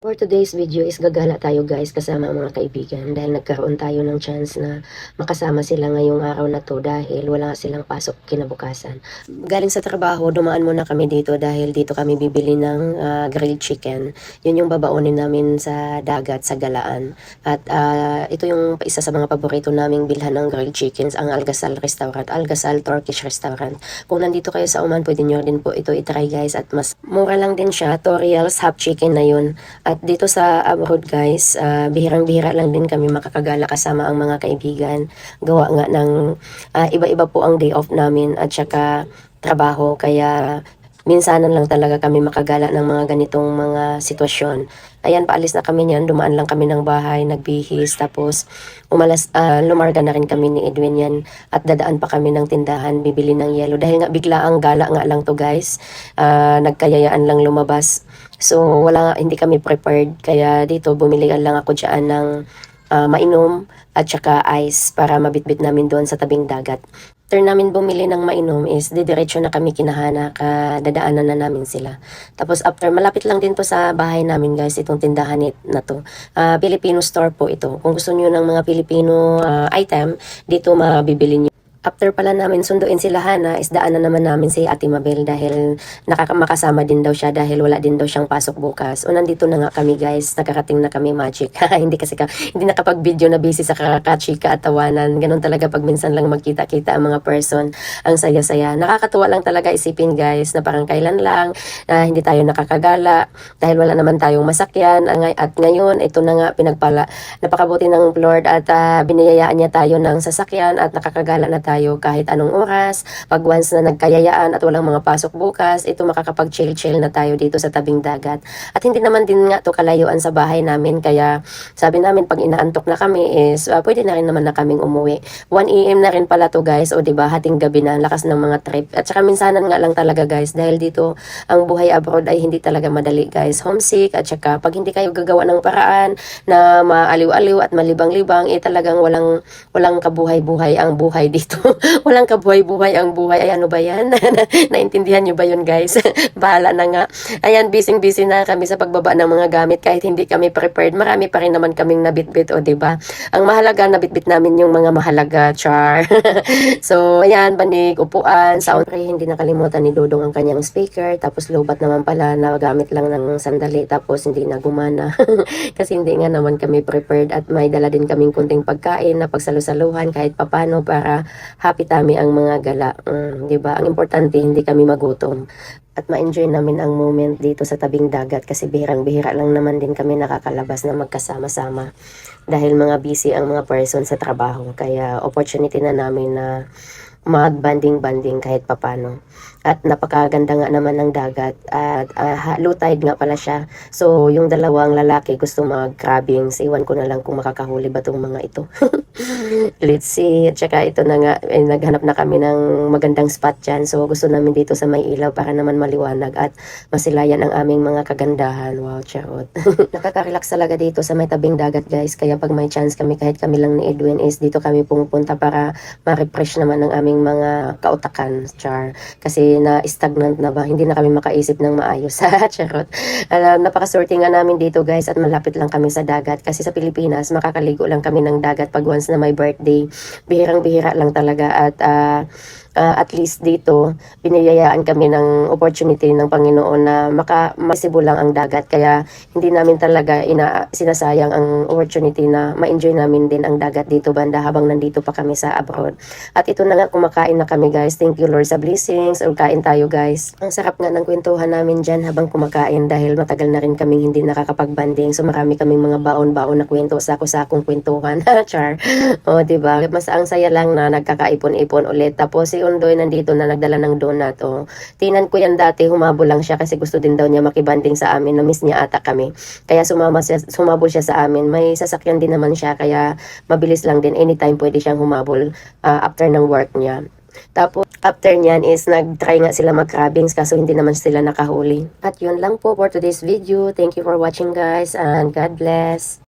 For today's video is gagala tayo guys kasama ang mga kaibigan dahil nagkaroon tayo ng chance na makasama sila ngayong araw na to dahil wala silang pasok kinabukasan. Galing sa trabaho, dumaan muna kami dito dahil dito kami bibili ng ah, grilled chicken. Yun yung babaonin namin sa dagat, sa galaan. At ah, ito yung isa sa mga paborito naming bilhan ng grilled chickens, ang Algasal Restaurant, Algasal Turkish Restaurant. Kung nandito kayo sa Oman, pwede nyo din po ito itry guys at mas mura lang din siya. Toriel's half chicken na yun. Dito sa abroad guys, ah, bihirang-bihira lang din kami makakagala kasama ang mga kaibigan. Gawa nga ng ah, iba-iba po ang day off namin at saka trabaho. Kaya minsanan lang talaga kami makagala ng mga ganitong mga sitwasyon. Ayan, paalis na kami niyan. Dumaan lang kami ng bahay, nagbihis. Tapos umalas, ah, lumarga na rin kami ni Edwin yan. At dadaan pa kami ng tindahan, bibili ng yelo. Dahil nga bigla ang gala nga lang to guys. Ah, nagkayayaan lang lumabas. So wala, hindi kami prepared. Kaya dito bumili lang ako dyan ng ah, mainom at saka ice para mabitbit namin doon sa tabing dagat. After namin bumili ng mainom is didiretso na kami kinahana ka dadaanan na namin sila. Tapos after malapit lang din to sa bahay namin guys itong tindahan na to. Ah, Filipino store po ito. Kung gusto niyo ng mga Filipino ah, item dito mabibili niyo. After pala namin sunduin sila Hana, is daanan naman namin si Ate Mabel dahil nakakamakasama din daw siya dahil wala din daw siyang pasok bukas. O nandito na nga kami guys, nakarating na kami magic. hindi kasi ka, hindi nakapag-video na busy sa kakachika at tawanan. Ganun talaga pag minsan lang magkita-kita ang mga person. Ang saya-saya. Nakakatuwa lang talaga isipin guys na parang kailan lang na hindi tayo nakakagala dahil wala naman tayong masakyan. At ngayon, ito na nga pinagpala. Napakabuti ng Lord at ah, biniyayaan niya tayo ng sasakyan at nakakagala na tayo kahit anong oras. Pag once na nagkayayaan at walang mga pasok bukas, ito makakapag-chill-chill na tayo dito sa tabing dagat. At hindi naman din nga to kalayuan sa bahay namin kaya sabi namin pag inaantok na kami is ah, pwede na rin naman na kaming umuwi. 1 AM na rin pala to guys o ba hating gabi na ang lakas ng mga trip. At saka minsanan nga lang talaga guys dahil dito ang buhay abroad ay hindi talaga madali guys. Homesick at saka pag hindi kayo gagawa ng paraan na maaliw-aliw at malibang-libang eh talagang walang walang kabuhay-buhay ang buhay dito. walang kabuhay-buhay ang buhay. Ay ano ba 'yan? Naintindihan niyo ba 'yun guys? Bahala na nga. Ayan, busy-busy na kami sa pagbaba ng mga gamit kahit hindi kami prepared. Marami pa rin naman kaming nabitbit o ba? Ang mahalaga nabitbit namin yung mga mahalaga, char. so, ayan, banig, upuan, sound. Pre, hindi nakalimutan ni Dodong ang kanyang speaker. Tapos lobat naman pala na gamit lang ng sandali. Tapos hindi na gumana. Kasi hindi nga naman kami prepared at may dala din kaming kunting pagkain na pagsalusaluhan kahit papano para happy tami ang mga gala. Mm, 'di ba? Ang importante hindi kami magutom at ma-enjoy namin ang moment dito sa tabing dagat kasi bihirang-bihira lang naman din kami nakakalabas na magkasama-sama dahil mga busy ang mga person sa trabaho kaya opportunity na namin na mag-banding-banding kahit papano. At napakaganda nga naman ng dagat at ha- low tide nga pala siya. So yung dalawang lalaki gusto mag-crabbing. So, iwan ko na lang kung makakahuli ba tong mga ito. Let's see. At saka ito na nga, eh, naghanap na kami ng magandang spot dyan. So gusto namin dito sa may ilaw para naman maliwanag at masilayan ang aming mga kagandahan. Wow, charot. Nakaka-relax talaga dito sa may tabing dagat guys. Kaya pag may chance kami kahit kami lang ni Edwin is dito kami pumupunta para ma-refresh naman ang aming mga kautakan. Char. Kasi na-stagnant na ba? Hindi na kami makaisip ng maayos. charot. Alam, napakaswerte nga namin dito guys at malapit lang kami sa dagat. Kasi sa Pilipinas, makakaligo lang kami ng dagat pag once na may birthday. Bihirang-bihira lang talaga at ah, ah, at least dito, biniyayaan kami ng opportunity ng Panginoon na maka lang ang dagat. Kaya hindi namin talaga ina, sinasayang ang opportunity na ma-enjoy namin din ang dagat dito banda habang nandito pa kami sa abroad. At ito na nga, kumakain na kami guys. Thank you Lord sa blessings. Or kain tayo guys. Ang sarap nga ng kwentuhan namin dyan habang kumakain dahil matagal na rin kaming hindi nakakapag-banding. So marami kaming mga baon-baon na kwento, sako-sakong kwentuhan. Char. O, di ba? Mas ang saya lang na nagkakaipon-ipon ulit. Tapos si Undoy nandito na nagdala ng donut. O, tinan ko yan dati, humabol lang siya kasi gusto din daw niya makibanding sa amin. Na-miss niya ata kami. Kaya sumama siya, sumabol siya sa amin. May sasakyan din naman siya kaya mabilis lang din. Anytime pwede siyang humabol ah, after ng work niya. Tapos, after nyan is nag-try nga sila mag-crabbings kaso hindi naman sila nakahuli. At yun lang po for today's video. Thank you for watching guys and God bless.